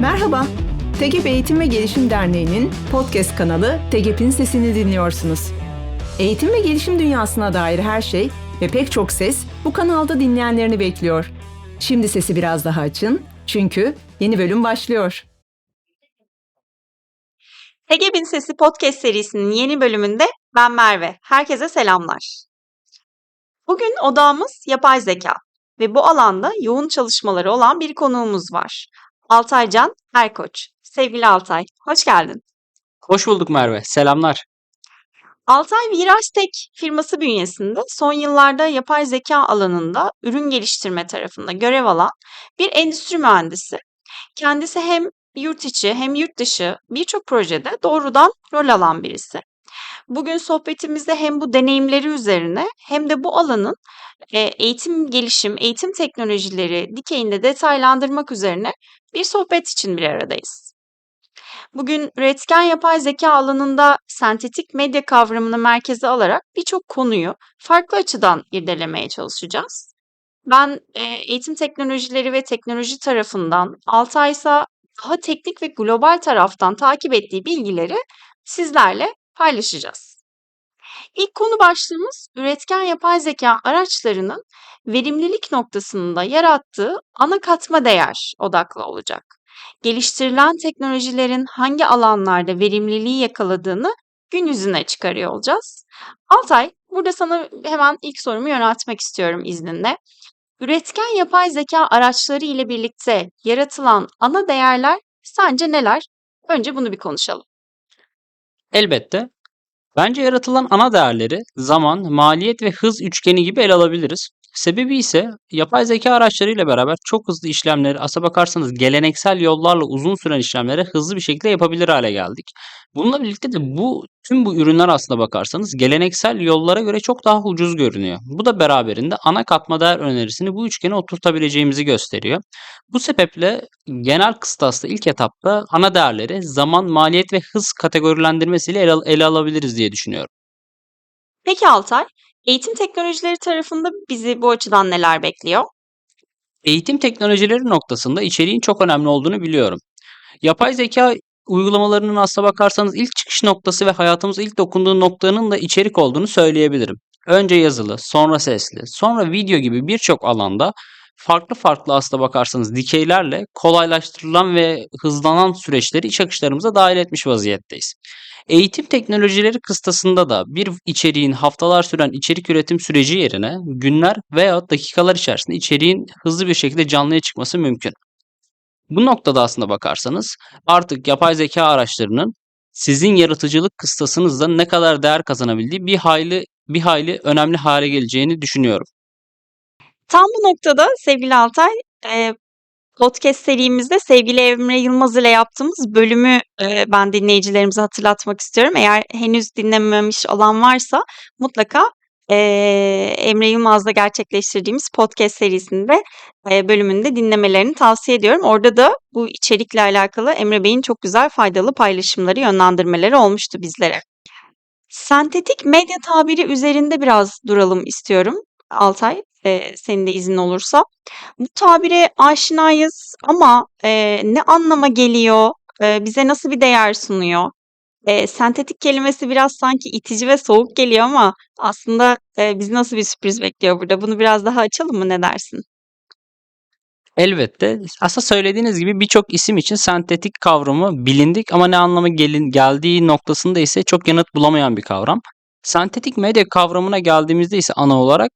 Merhaba, TEGEP Eğitim ve Gelişim Derneği'nin podcast kanalı TEGEP'in sesini dinliyorsunuz. Eğitim ve gelişim dünyasına dair her şey ve pek çok ses bu kanalda dinleyenlerini bekliyor. Şimdi sesi biraz daha açın çünkü yeni bölüm başlıyor. Hegeb'in Sesi podcast serisinin yeni bölümünde ben Merve. Herkese selamlar. Bugün odağımız yapay zeka ve bu alanda yoğun çalışmaları olan bir konuğumuz var. Altaycan Erkoç. Sevgili Altay, hoş geldin. Hoş bulduk Merve. Selamlar. Altay Virastek firması bünyesinde son yıllarda yapay zeka alanında ürün geliştirme tarafında görev alan bir endüstri mühendisi. Kendisi hem yurt içi hem yurt dışı birçok projede doğrudan rol alan birisi. Bugün sohbetimizde hem bu deneyimleri üzerine hem de bu alanın e, eğitim gelişim, eğitim teknolojileri dikeyinde detaylandırmak üzerine bir sohbet için bir aradayız. Bugün üretken yapay zeka alanında sentetik medya kavramını merkeze alarak birçok konuyu farklı açıdan irdelemeye çalışacağız. Ben e, eğitim teknolojileri ve teknoloji tarafından, Altay ise daha teknik ve global taraftan takip ettiği bilgileri sizlerle paylaşacağız. İlk konu başlığımız üretken yapay zeka araçlarının verimlilik noktasında yarattığı ana katma değer odaklı olacak. Geliştirilen teknolojilerin hangi alanlarda verimliliği yakaladığını gün yüzüne çıkarıyor olacağız. Altay, burada sana hemen ilk sorumu yöneltmek istiyorum izninle. Üretken yapay zeka araçları ile birlikte yaratılan ana değerler sence neler? Önce bunu bir konuşalım. Elbette. Bence yaratılan ana değerleri zaman, maliyet ve hız üçgeni gibi ele alabiliriz. Sebebi ise yapay zeka araçlarıyla beraber çok hızlı işlemleri, asa bakarsanız geleneksel yollarla uzun süren işlemleri hızlı bir şekilde yapabilir hale geldik. Bununla birlikte de bu tüm bu ürünler aslında bakarsanız geleneksel yollara göre çok daha ucuz görünüyor. Bu da beraberinde ana katma değer önerisini bu üçgene oturtabileceğimizi gösteriyor. Bu sebeple genel kıstaslı ilk etapta ana değerleri zaman, maliyet ve hız kategorilendirmesiyle ele, ele alabiliriz diye düşünüyorum. Peki Altay, eğitim teknolojileri tarafında bizi bu açıdan neler bekliyor? Eğitim teknolojileri noktasında içeriğin çok önemli olduğunu biliyorum. Yapay zeka uygulamalarının aslına bakarsanız ilk çıkış noktası ve hayatımıza ilk dokunduğu noktanın da içerik olduğunu söyleyebilirim. Önce yazılı, sonra sesli, sonra video gibi birçok alanda farklı farklı aslına bakarsanız dikeylerle kolaylaştırılan ve hızlanan süreçleri iç akışlarımıza dahil etmiş vaziyetteyiz. Eğitim teknolojileri kıstasında da bir içeriğin haftalar süren içerik üretim süreci yerine günler veya dakikalar içerisinde içeriğin hızlı bir şekilde canlıya çıkması mümkün. Bu noktada aslında bakarsanız artık yapay zeka araçlarının sizin yaratıcılık kıstasınızda ne kadar değer kazanabildiği bir hayli bir hayli önemli hale geleceğini düşünüyorum. Tam bu noktada sevgili Altay, podcast serimizde sevgili Emre Yılmaz ile yaptığımız bölümü e, ben dinleyicilerimize hatırlatmak istiyorum. Eğer henüz dinlememiş olan varsa mutlaka Emre Yılmaz'la gerçekleştirdiğimiz podcast serisinde e, bölümünde dinlemelerini tavsiye ediyorum. Orada da bu içerikle alakalı Emre Bey'in çok güzel faydalı paylaşımları, yönlendirmeleri olmuştu bizlere. Sentetik medya tabiri üzerinde biraz duralım istiyorum Altay, e, senin de izin olursa. Bu tabire aşinayız ama e, ne anlama geliyor, e, bize nasıl bir değer sunuyor? E, sentetik kelimesi biraz sanki itici ve soğuk geliyor ama aslında e, bizi nasıl bir sürpriz bekliyor burada? Bunu biraz daha açalım mı? Ne dersin? Elbette. Aslında söylediğiniz gibi birçok isim için sentetik kavramı bilindik ama ne anlama gelin, geldiği noktasında ise çok yanıt bulamayan bir kavram. Sentetik medya kavramına geldiğimizde ise ana olarak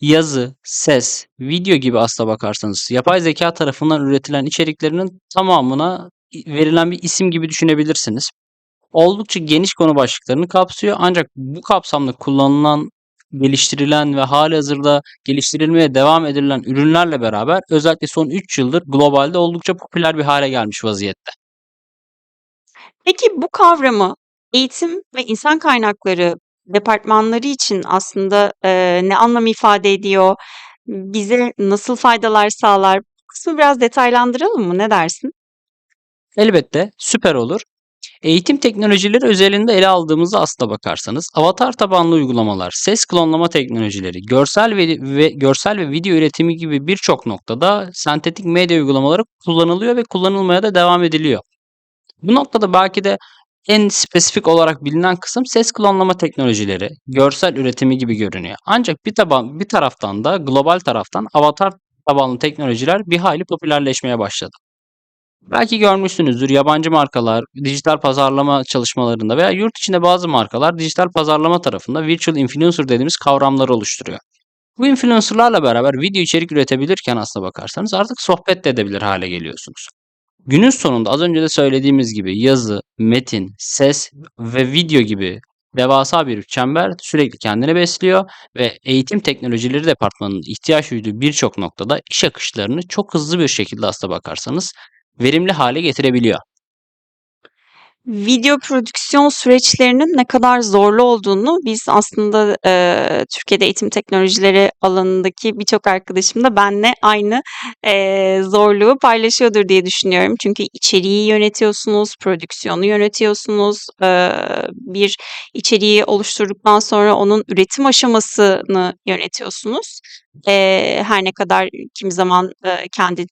yazı, ses, video gibi aslına bakarsanız yapay zeka tarafından üretilen içeriklerinin tamamına verilen bir isim gibi düşünebilirsiniz. Oldukça geniş konu başlıklarını kapsıyor ancak bu kapsamda kullanılan, geliştirilen ve halihazırda geliştirilmeye devam edilen ürünlerle beraber özellikle son 3 yıldır globalde oldukça popüler bir hale gelmiş vaziyette. Peki bu kavramı eğitim ve insan kaynakları departmanları için aslında, eee, ne anlam ifade ediyor? Bize nasıl faydalar sağlar? Bu kısmı biraz detaylandıralım mı? Ne dersin? Elbette süper olur. Eğitim teknolojileri özelinde ele aldığımızda aslına bakarsanız avatar tabanlı uygulamalar, ses klonlama teknolojileri, görsel ve, ve görsel ve video üretimi gibi birçok noktada sentetik medya uygulamaları kullanılıyor ve kullanılmaya da devam ediliyor. Bu noktada belki de en spesifik olarak bilinen kısım ses klonlama teknolojileri, görsel üretimi gibi görünüyor. Ancak bir taban bir taraftan da global taraftan avatar tabanlı teknolojiler bir hayli popülerleşmeye başladı. Belki görmüşsünüzdür yabancı markalar dijital pazarlama çalışmalarında veya yurt içinde bazı markalar dijital pazarlama tarafında virtual influencer dediğimiz kavramları oluşturuyor. Bu influencerlarla beraber video içerik üretebilirken aslına bakarsanız artık sohbet de edebilir hale geliyorsunuz. Günün sonunda az önce de söylediğimiz gibi yazı, metin, ses ve video gibi devasa bir çember sürekli kendini besliyor ve eğitim teknolojileri departmanının ihtiyaç duyduğu birçok noktada iş akışlarını çok hızlı bir şekilde aslına bakarsanız verimli hale getirebiliyor. Video prodüksiyon süreçlerinin ne kadar zorlu olduğunu biz aslında eee, Türkiye'de eğitim teknolojileri alanındaki birçok arkadaşım da benle aynı eee, zorluğu paylaşıyordur diye düşünüyorum. Çünkü içeriği yönetiyorsunuz, prodüksiyonu yönetiyorsunuz, eee, bir içeriği oluşturduktan sonra onun üretim aşamasını yönetiyorsunuz. Eee, her ne kadar kimi zaman eee, kendi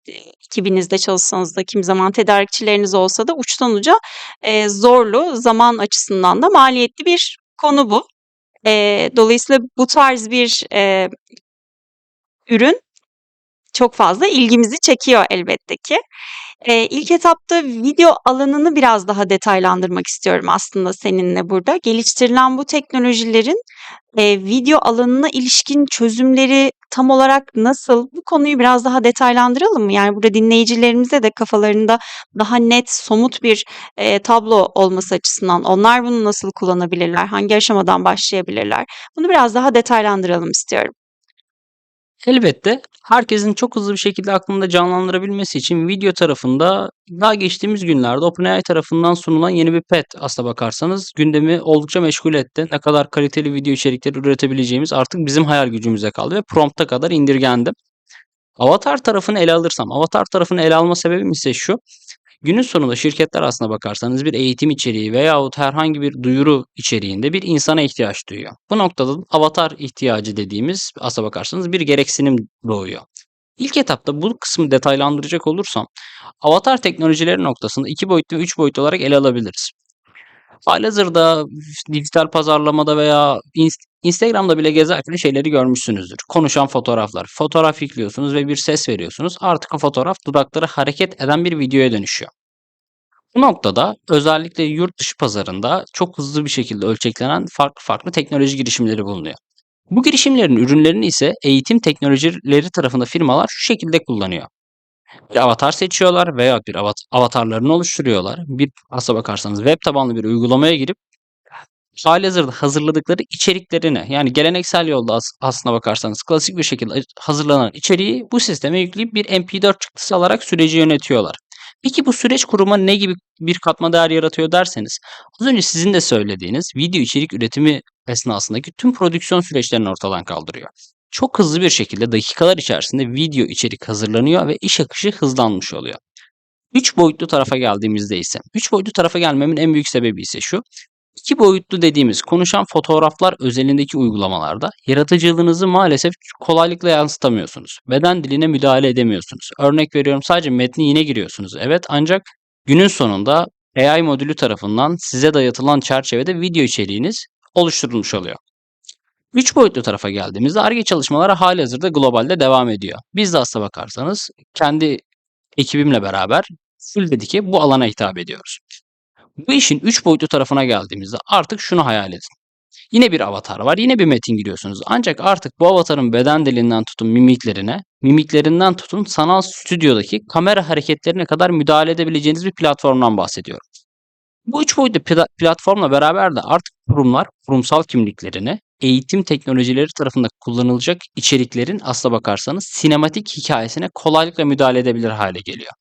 ekibinizde çalışsanız da kimi zaman tedarikçileriniz olsa da uçtan uca eee, zorlu, zaman açısından da maliyetli bir konu bu. Eee, dolayısıyla bu tarz bir eee, ürün çok fazla ilgimizi çekiyor elbette ki. Eee, ilk etapta video alanını biraz daha detaylandırmak istiyorum aslında seninle burada. Geliştirilen bu teknolojilerin eee, video alanına ilişkin çözümleri tam olarak nasıl? Bu konuyu biraz daha detaylandıralım mı? Yani burada dinleyicilerimize de kafalarında daha net, somut bir eee, tablo olması açısından onlar bunu nasıl kullanabilirler? Hangi aşamadan başlayabilirler? Bunu biraz daha detaylandıralım istiyorum. Elbette herkesin çok hızlı bir şekilde aklında canlandırabilmesi için video tarafında daha geçtiğimiz günlerde OpenAI tarafından sunulan yeni bir pet aslına bakarsanız gündemi oldukça meşgul etti. Ne kadar kaliteli video içerikleri üretebileceğimiz artık bizim hayal gücümüze kaldı ve prompta kadar indirgendi. Avatar tarafını ele alırsam, avatar tarafını ele alma sebebim ise şu. Günün sonunda şirketler aslına bakarsanız bir eğitim içeriği veyahut herhangi bir duyuru içeriğinde bir insana ihtiyaç duyuyor. Bu noktada avatar ihtiyacı dediğimiz aslına bakarsanız bir gereksinim doğuyor. İlk etapta bu kısmı detaylandıracak olursam avatar teknolojileri noktasında iki boyutlu ve üç boyutlu olarak ele alabiliriz. Halihazırda dijital pazarlamada veya inst- Instagram'da bile gezerken şeyleri görmüşsünüzdür. Konuşan fotoğraflar. Fotoğraf yüklüyorsunuz ve bir ses veriyorsunuz. Artık o fotoğraf dudakları hareket eden bir videoya dönüşüyor. Bu noktada özellikle yurt dışı pazarında çok hızlı bir şekilde ölçeklenen farklı farklı teknoloji girişimleri bulunuyor. Bu girişimlerin ürünlerini ise eğitim teknolojileri tarafında firmalar şu şekilde kullanıyor. Bir avatar seçiyorlar veya bir avat- avatarlarını oluşturuyorlar. Bir aslına bakarsanız web tabanlı bir uygulamaya girip halihazırda hazırladıkları içeriklerini yani geleneksel yolda as- aslına bakarsanız klasik bir şekilde hazırlanan içeriği bu sisteme yükleyip bir MP4 çıktısı alarak süreci yönetiyorlar. Peki bu süreç kuruma ne gibi bir katma değer yaratıyor derseniz az önce sizin de söylediğiniz video içerik üretimi esnasındaki tüm prodüksiyon süreçlerini ortadan kaldırıyor. Çok hızlı bir şekilde dakikalar içerisinde video içerik hazırlanıyor ve iş akışı hızlanmış oluyor. 3 boyutlu tarafa geldiğimizde ise 3 boyutlu tarafa gelmemin en büyük sebebi ise şu. İki boyutlu dediğimiz konuşan fotoğraflar özelindeki uygulamalarda yaratıcılığınızı maalesef kolaylıkla yansıtamıyorsunuz. Beden diline müdahale edemiyorsunuz. Örnek veriyorum sadece metni yine giriyorsunuz. Evet ancak günün sonunda AI modülü tarafından size dayatılan çerçevede video içeriğiniz oluşturulmuş oluyor. 3 boyutlu tarafa geldiğimizde ARGE çalışmaları halihazırda globalde devam ediyor. Biz de aslına bakarsanız kendi ekibimle beraber full dedike bu alana hitap ediyoruz. Bu işin 3 boyutlu tarafına geldiğimizde artık şunu hayal edin. Yine bir avatar var, yine bir metin giriyorsunuz. Ancak artık bu avatarın beden dilinden tutun mimiklerine, mimiklerinden tutun sanal stüdyodaki kamera hareketlerine kadar müdahale edebileceğiniz bir platformdan bahsediyorum. Bu üç boyutlu pla- platformla beraber de artık kurumlar kurumsal kimliklerini eğitim teknolojileri tarafında kullanılacak içeriklerin aslına bakarsanız sinematik hikayesine kolaylıkla müdahale edebilir hale geliyor.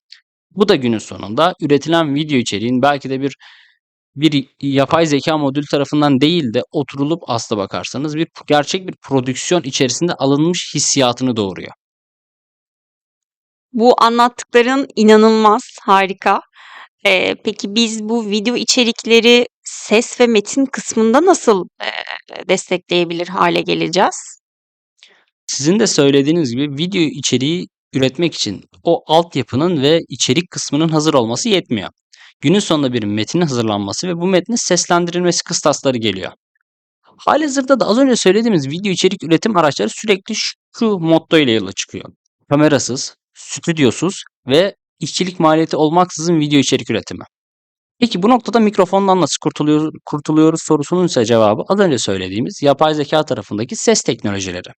Bu da günün sonunda üretilen video içeriğin belki de bir bir yapay zeka modül tarafından değil de oturulup asla bakarsanız bir gerçek bir prodüksiyon içerisinde alınmış hissiyatını doğuruyor. Bu anlattıkların inanılmaz, harika. Eee, peki biz bu video içerikleri ses ve metin kısmında nasıl, eee, destekleyebilir hale geleceğiz? Sizin de söylediğiniz gibi video içeriği üretmek için o altyapının ve içerik kısmının hazır olması yetmiyor. Günün sonunda bir metnin hazırlanması ve bu metnin seslendirilmesi kıstasları geliyor. Halihazırda da az önce söylediğimiz video içerik üretim araçları sürekli şu motto ile yola çıkıyor. Kamerasız, stüdyosuz ve işçilik maliyeti olmaksızın video içerik üretimi. Peki bu noktada mikrofondan nasıl kurtuluyor, kurtuluyoruz sorusunun ise cevabı az önce söylediğimiz yapay zeka tarafındaki ses teknolojileri.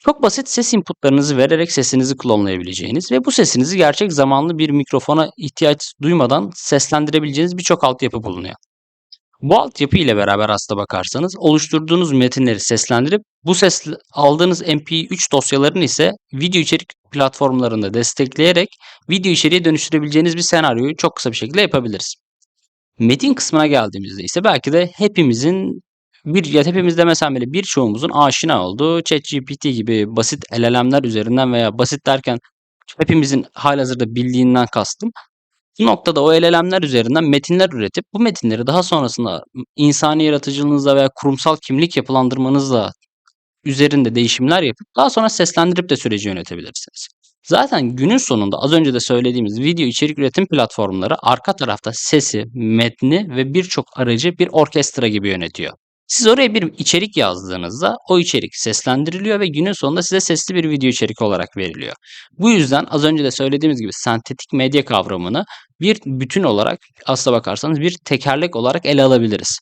Çok basit ses inputlarınızı vererek sesinizi klonlayabileceğiniz ve bu sesinizi gerçek zamanlı bir mikrofona ihtiyaç duymadan seslendirebileceğiniz birçok altyapı bulunuyor. Bu altyapı ile beraber aslına bakarsanız oluşturduğunuz metinleri seslendirip bu ses aldığınız MP3 dosyalarını ise video içerik platformlarında destekleyerek video içeriğe dönüştürebileceğiniz bir senaryoyu çok kısa bir şekilde yapabiliriz. Metin kısmına geldiğimizde ise belki de hepimizin bir ya hepimiz demesem bile birçoğumuzun aşina olduğu ChatGPT gibi basit LLM'ler üzerinden veya basit derken hepimizin halihazırda bildiğinden kastım. Bu noktada o LLM'ler üzerinden metinler üretip bu metinleri daha sonrasında insani yaratıcılığınızla veya kurumsal kimlik yapılandırmanızla üzerinde değişimler yapıp daha sonra seslendirip de süreci yönetebilirsiniz. Zaten günün sonunda az önce de söylediğimiz video içerik üretim platformları arka tarafta sesi, metni ve birçok aracı bir orkestra gibi yönetiyor. Siz oraya bir içerik yazdığınızda o içerik seslendiriliyor ve günün sonunda size sesli bir video içerik olarak veriliyor. Bu yüzden az önce de söylediğimiz gibi sentetik medya kavramını bir bütün olarak aslına bakarsanız bir tekerlek olarak ele alabiliriz.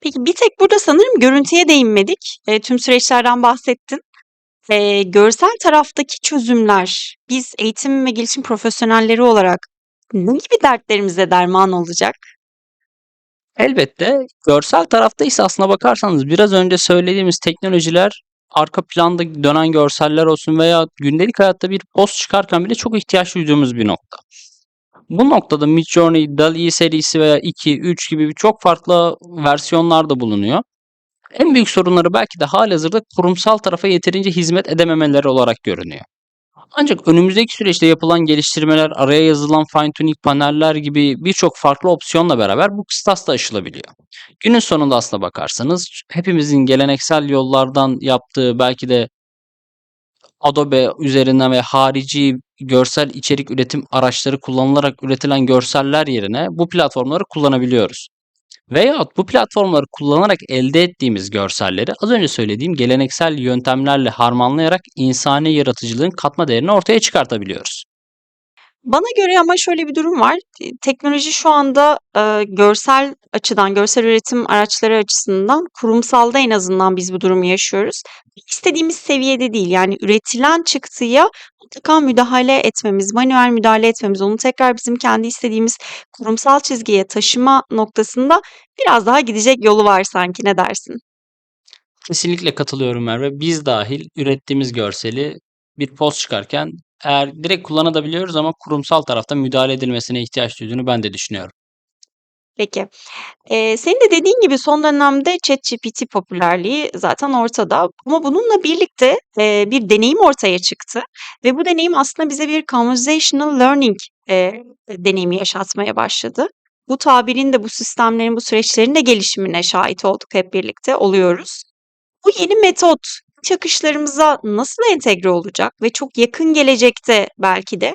Peki bir tek burada sanırım görüntüye değinmedik. Eee, tüm süreçlerden bahsettin. Eee, görsel taraftaki çözümler biz eğitim ve gelişim profesyonelleri olarak ne gibi dertlerimize derman olacak? Elbette görsel tarafta ise aslına bakarsanız biraz önce söylediğimiz teknolojiler arka planda dönen görseller olsun veya gündelik hayatta bir post çıkarken bile çok ihtiyaç duyduğumuz bir nokta. Bu noktada Midjourney, DALL-E serisi veya 2, 3 gibi çok farklı versiyonlar da bulunuyor. En büyük sorunları belki de halihazırda kurumsal tarafa yeterince hizmet edememeleri olarak görünüyor. Ancak önümüzdeki süreçte yapılan geliştirmeler, araya yazılan fine tuning paneller gibi birçok farklı opsiyonla beraber bu kıstas da aşılabiliyor. Günün sonunda aslına bakarsanız hepimizin geleneksel yollardan yaptığı belki de Adobe üzerinden ve harici görsel içerik üretim araçları kullanılarak üretilen görseller yerine bu platformları kullanabiliyoruz. Veyahut bu platformları kullanarak elde ettiğimiz görselleri az önce söylediğim geleneksel yöntemlerle harmanlayarak insani yaratıcılığın katma değerini ortaya çıkartabiliyoruz. Bana göre ama şöyle bir durum var. Teknoloji şu anda, eee, görsel açıdan, görsel üretim araçları açısından kurumsalda en azından biz bu durumu yaşıyoruz. İstediğimiz seviyede değil. Yani üretilen çıktıya mutlaka müdahale etmemiz, manuel müdahale etmemiz, onu tekrar bizim kendi istediğimiz kurumsal çizgiye taşıma noktasında biraz daha gidecek yolu var sanki. Ne dersin? Kesinlikle katılıyorum Merve. Biz dahil ürettiğimiz görseli bir post çıkarken eğer direkt kullanabiliyoruz ama kurumsal tarafta müdahale edilmesine ihtiyaç duyduğunu ben de düşünüyorum. Peki. Eee, senin de dediğin gibi son dönemde ChatGPT popülerliği zaten ortada ama bununla birlikte, eee, bir deneyim ortaya çıktı ve bu deneyim aslında bize bir conversational learning, eee, deneyimi yaşatmaya başladı. Bu tabirin de bu sistemlerin, bu süreçlerin de gelişimine şahit olduk hep birlikte, oluyoruz. Bu yeni metot iç nasıl entegre olacak ve çok yakın gelecekte belki de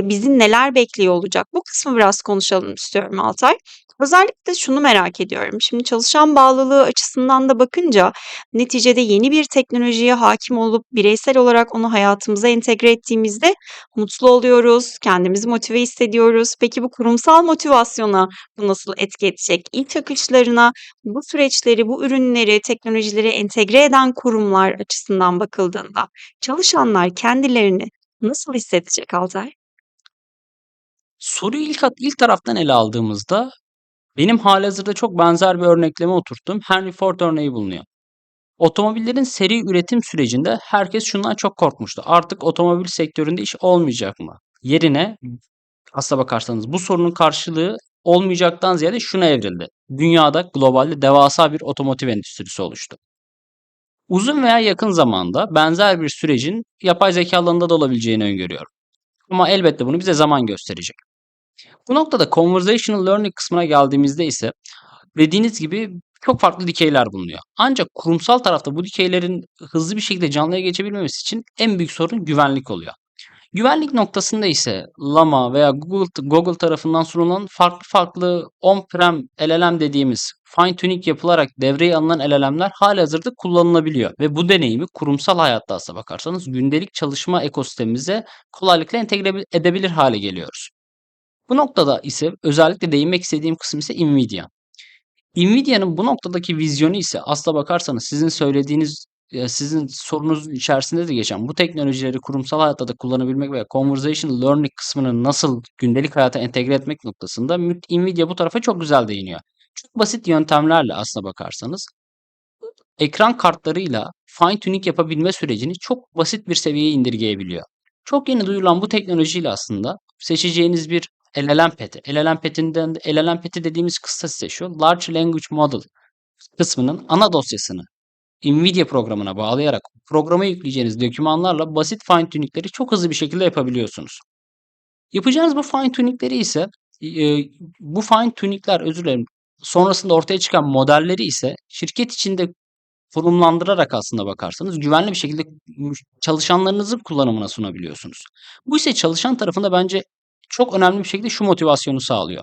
e, bizi neler bekliyor olacak? Bu kısmı biraz konuşalım istiyorum Altay. Özellikle şunu merak ediyorum. Şimdi çalışan bağlılığı açısından da bakınca neticede yeni bir teknolojiye hakim olup bireysel olarak onu hayatımıza entegre ettiğimizde mutlu oluyoruz, kendimizi motive hissediyoruz. Peki bu kurumsal motivasyona bu nasıl etki edecek? İç akışlarına bu süreçleri, bu ürünleri, teknolojileri entegre eden kurumlar açısından bakıldığında çalışanlar kendilerini nasıl hissedecek Altay? Soruyu ilk, ilk taraftan ele aldığımızda benim halihazırda çok benzer bir örnekleme oturttuğum Henry Ford örneği bulunuyor. Otomobillerin seri üretim sürecinde herkes şundan çok korkmuştu. Artık otomobil sektöründe iş olmayacak mı? Yerine aslına bakarsanız bu sorunun karşılığı olmayacaktan ziyade şuna evrildi. Dünyada globalde devasa bir otomotiv endüstrisi oluştu. Uzun veya yakın zamanda benzer bir sürecin yapay zeka alanında da olabileceğini öngörüyorum. Ama elbette bunu bize zaman gösterecek. Bu noktada conversational learning kısmına geldiğimizde ise dediğiniz gibi çok farklı dikeyler bulunuyor. Ancak kurumsal tarafta bu dikeylerin hızlı bir şekilde canlıya geçebilmemesi için en büyük sorun güvenlik oluyor. Güvenlik noktasında ise Llama veya Google, Google tarafından sunulan farklı farklı on-prem LLM dediğimiz fine tuning yapılarak devreye alınan LLM'ler halihazırda kullanılabiliyor. Ve bu deneyimi kurumsal hayatta aslına bakarsanız gündelik çalışma ekosistemimize kolaylıkla entegre edebilir hale geliyoruz. Bu noktada ise özellikle değinmek istediğim kısım ise Nvidia. Nvidia'nın bu noktadaki vizyonu ise aslına bakarsanız sizin söylediğiniz e, sizin sorunuzun içerisinde de geçen bu teknolojileri kurumsal hayatta da kullanabilmek ve conversational learning kısmını nasıl gündelik hayata entegre etmek noktasında Nvidia bu tarafa çok güzel değiniyor. Çok basit yöntemlerle aslına bakarsanız ekran kartlarıyla fine tuning yapabilme sürecini çok basit bir seviyeye indirgeyebiliyor. Çok yeni duyurulan bu teknolojiyle aslında seçeceğiniz bir LLM peti. LLM petinden LLM peti dediğimiz kısa ise şu Large Language Model kısmının ana dosyasını Nvidia programına bağlayarak programa yükleyeceğiniz dokümanlarla basit fine tuningleri çok hızlı bir şekilde yapabiliyorsunuz. Yapacağınız bu fine tuningleri ise e, bu fine tuningler özür dilerim sonrasında ortaya çıkan modelleri ise şirket içinde kurumlandırarak aslında bakarsanız güvenli bir şekilde çalışanlarınızın kullanımına sunabiliyorsunuz. Bu ise çalışan tarafında bence çok önemli bir şekilde şu motivasyonu sağlıyor.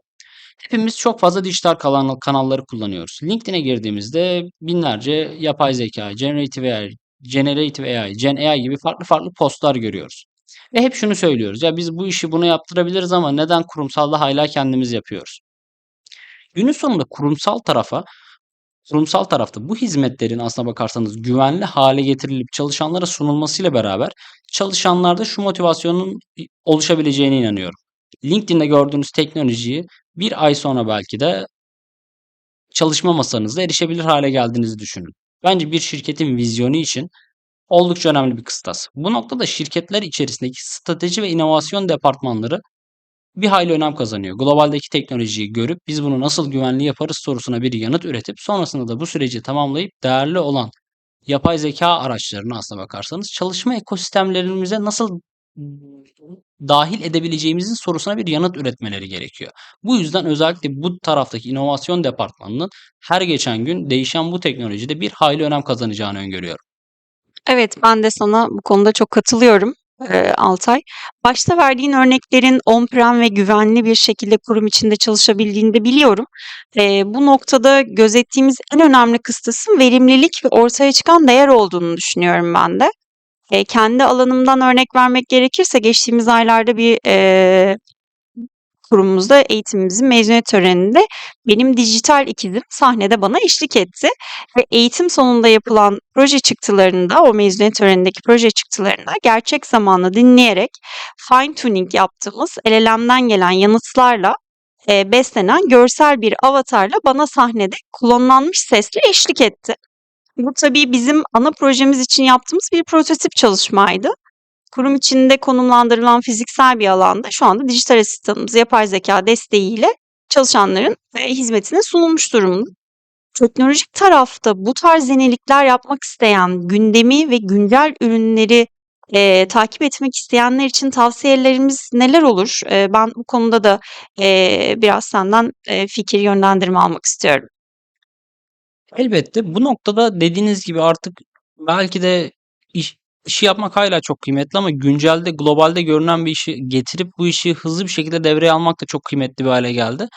Hepimiz çok fazla dijital kanal, kanalları kullanıyoruz. LinkedIn'e girdiğimizde binlerce yapay zeka, generative AI, generative AI, gen AI gibi farklı farklı postlar görüyoruz. Ve hep şunu söylüyoruz. Ya biz bu işi buna yaptırabiliriz ama neden kurumsalda hala kendimiz yapıyoruz? Günün sonunda kurumsal tarafa kurumsal tarafta bu hizmetlerin aslına bakarsanız güvenli hale getirilip çalışanlara sunulmasıyla beraber çalışanlarda şu motivasyonun oluşabileceğine inanıyorum. LinkedIn'de gördüğünüz teknolojiyi bir ay sonra belki de çalışma masanızda erişebilir hale geldiğinizi düşünün. Bence bir şirketin vizyonu için oldukça önemli bir kıstas. Bu noktada şirketler içerisindeki strateji ve inovasyon departmanları bir hayli önem kazanıyor. Globaldeki teknolojiyi görüp biz bunu nasıl güvenli yaparız sorusuna bir yanıt üretip sonrasında da bu süreci tamamlayıp değerli olan yapay zeka araçlarını aslına bakarsanız çalışma ekosistemlerimize nasıl dahil edebileceğimizin sorusuna bir yanıt üretmeleri gerekiyor. Bu yüzden özellikle bu taraftaki inovasyon departmanının her geçen gün değişen bu teknolojide bir hayli önem kazanacağını öngörüyorum. Evet, ben de sana bu konuda çok katılıyorum Altay. Başta verdiğin örneklerin on-prem ve güvenli bir şekilde kurum içinde çalışabildiğini de biliyorum. Bu noktada gözettiğimiz en önemli kıstasın verimlilik ve ortaya çıkan değer olduğunu düşünüyorum ben de. Eee, kendi alanımdan örnek vermek gerekirse geçtiğimiz aylarda bir eee, kurumumuzda eğitimimizin mezuniyet töreninde benim dijital ikizim sahnede bana eşlik etti ve eğitim sonunda yapılan proje çıktılarında o mezuniyet törenindeki proje çıktılarında gerçek zamanlı dinleyerek fine tuning yaptığımız LLM'den gelen yanıtlarla eee, beslenen görsel bir avatarla bana sahnede klonlanmış sesle eşlik etti. Bu tabii bizim ana projemiz için yaptığımız bir prototip çalışmaydı. Kurum içinde konumlandırılan fiziksel bir alanda şu anda dijital asistanımız yapay zeka desteğiyle çalışanların e, hizmetine sunulmuş durumda. Teknolojik tarafta bu tarz yenilikler yapmak isteyen, gündemi ve güncel ürünleri e, takip etmek isteyenler için tavsiyelerimiz neler olur? E, ben bu konuda da e, biraz senden e, fikir yönlendirme almak istiyorum. Elbette bu noktada dediğiniz gibi artık belki de iş, işi yapmak hala çok kıymetli ama güncelde globalde görünen bir işi getirip bu işi hızlı bir şekilde devreye almak da çok kıymetli bir hale geldi.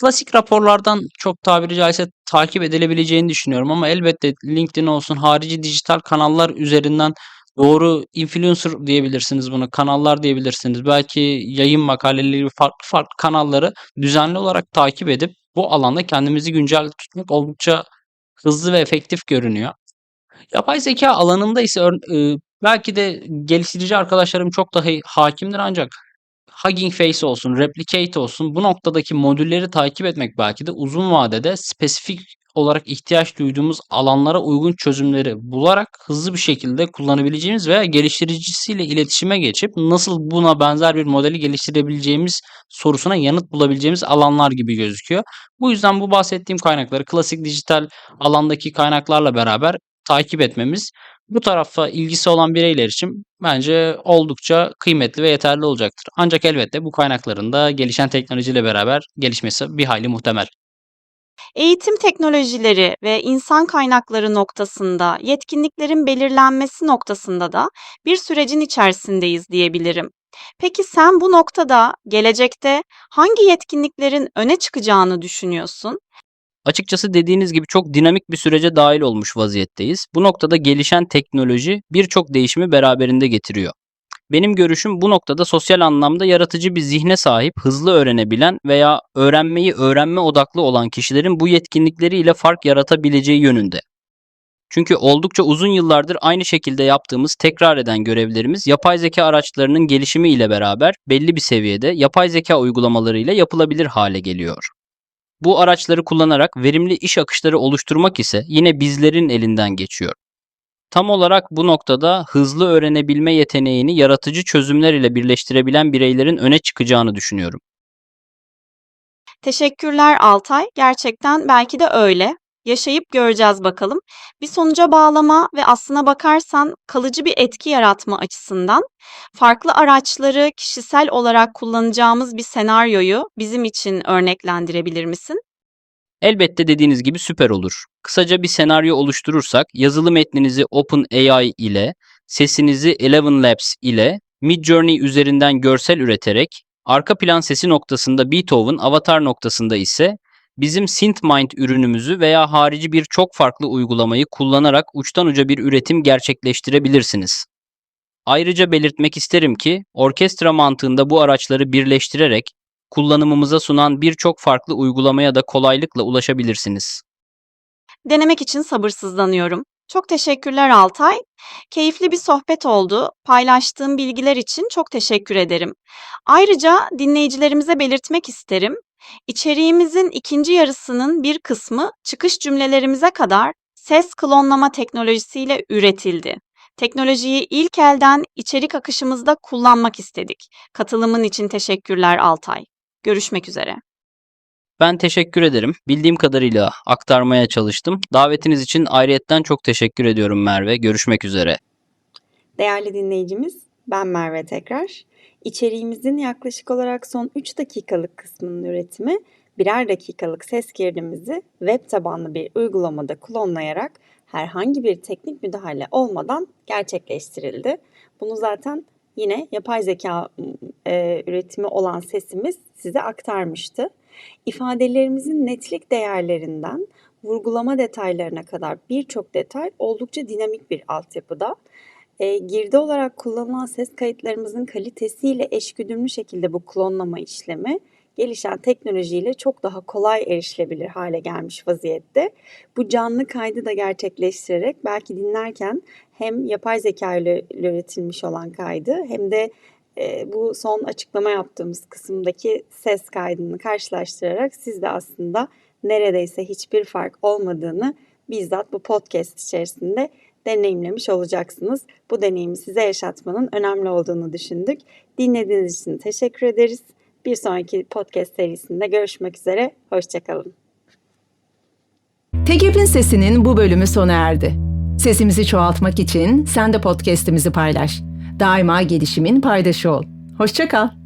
Klasik raporlardan çok tabiri caizse takip edilebileceğini düşünüyorum ama elbette LinkedIn olsun harici dijital kanallar üzerinden doğru influencer diyebilirsiniz buna kanallar diyebilirsiniz. Belki yayın makaleleri farklı farklı kanalları düzenli olarak takip edip bu alanda kendimizi güncel tutmak oldukça hızlı ve efektif görünüyor. Yapay zeka alanında ise e, belki de geliştirici arkadaşlarım çok daha hakimdir ancak Hugging Face olsun, Replicate olsun bu noktadaki modülleri takip etmek belki de uzun vadede spesifik olarak ihtiyaç duyduğumuz alanlara uygun çözümleri bularak hızlı bir şekilde kullanabileceğimiz veya geliştiricisiyle iletişime geçip nasıl buna benzer bir modeli geliştirebileceğimiz sorusuna yanıt bulabileceğimiz alanlar gibi gözüküyor. Bu yüzden bu bahsettiğim kaynakları klasik dijital alandaki kaynaklarla beraber takip etmemiz bu tarafa ilgisi olan bireyler için bence oldukça kıymetli ve yeterli olacaktır. Ancak elbette bu kaynakların da gelişen teknolojiyle beraber gelişmesi bir hayli muhtemel. Eğitim teknolojileri ve insan kaynakları noktasında yetkinliklerin belirlenmesi noktasında da bir sürecin içerisindeyiz diyebilirim. Peki sen bu noktada gelecekte hangi yetkinliklerin öne çıkacağını düşünüyorsun? Açıkçası dediğiniz gibi çok dinamik bir sürece dahil olmuş vaziyetteyiz. Bu noktada gelişen teknoloji birçok değişimi beraberinde getiriyor. Benim görüşüm bu noktada sosyal anlamda yaratıcı bir zihne sahip, hızlı öğrenebilen veya öğrenmeyi öğrenme odaklı olan kişilerin bu yetkinlikleriyle fark yaratabileceği yönünde. Çünkü oldukça uzun yıllardır aynı şekilde yaptığımız tekrar eden görevlerimiz yapay zeka araçlarının gelişimi ile beraber belli bir seviyede yapay zeka uygulamalarıyla yapılabilir hale geliyor. Bu araçları kullanarak verimli iş akışları oluşturmak ise yine bizlerin elinden geçiyor. Tam olarak bu noktada hızlı öğrenebilme yeteneğini yaratıcı çözümler ile birleştirebilen bireylerin öne çıkacağını düşünüyorum. Teşekkürler Altay. Gerçekten belki de öyle. Yaşayıp göreceğiz bakalım. Bir sonuca bağlama ve aslına bakarsan kalıcı bir etki yaratma açısından farklı araçları kişisel olarak kullanacağımız bir senaryoyu bizim için örneklendirebilir misin? Elbette dediğiniz gibi süper olur. Kısaca bir senaryo oluşturursak yazılı metninizi OpenAI ile, sesinizi Eleven Labs ile, Midjourney üzerinden görsel üreterek, arka plan sesi noktasında Beethoven, avatar noktasında ise bizim SynthMind ürünümüzü veya harici bir çok farklı uygulamayı kullanarak uçtan uca bir üretim gerçekleştirebilirsiniz. Ayrıca belirtmek isterim ki orkestra mantığında bu araçları birleştirerek kullanımımıza sunan birçok farklı uygulamaya da kolaylıkla ulaşabilirsiniz. Denemek için sabırsızlanıyorum. Çok teşekkürler Altay. Keyifli bir sohbet oldu. Paylaştığım bilgiler için çok teşekkür ederim. Ayrıca dinleyicilerimize belirtmek isterim. İçeriğimizin ikinci yarısının bir kısmı çıkış cümlelerimize kadar ses klonlama teknolojisiyle üretildi. Teknolojiyi ilk elden içerik akışımızda kullanmak istedik. Katılımın için teşekkürler Altay. Görüşmek üzere. Ben teşekkür ederim. Bildiğim kadarıyla aktarmaya çalıştım. Davetiniz için ayrıyetten çok teşekkür ediyorum Merve. Görüşmek üzere. Değerli dinleyicimiz, ben Merve tekrar. İçeriğimizin yaklaşık olarak son 3 dakikalık kısmının üretimi birer dakikalık ses girdimizi web tabanlı bir uygulamada klonlayarak herhangi bir teknik müdahale olmadan gerçekleştirildi. Bunu zaten yine yapay zeka e, üretimi olan sesimiz size aktarmıştı. İfadelerimizin netlik değerlerinden vurgulama detaylarına kadar birçok detay oldukça dinamik bir altyapıda. E, girdi olarak kullanılan ses kayıtlarımızın kalitesiyle eşgüdümlü şekilde bu klonlama işlemi gelişen teknolojiyle çok daha kolay erişilebilir hale gelmiş vaziyette. Bu canlı kaydı da gerçekleştirerek belki dinlerken hem yapay zeka ile üretilmiş olan kaydı hem de e, bu son açıklama yaptığımız kısımdaki ses kaydını karşılaştırarak siz de aslında neredeyse hiçbir fark olmadığını bizzat bu podcast içerisinde deneyimlemiş olacaksınız. Bu deneyimi size yaşatmanın önemli olduğunu düşündük. Dinlediğiniz için teşekkür ederiz. Bir sonraki podcast serisinde görüşmek üzere. Hoşçakalın. TGP'in sesinin bu bölümü sona erdi. Sesimizi çoğaltmak için sen de podcast'imizi paylaş. Daima gelişimin paydaşı ol. Hoşçakal.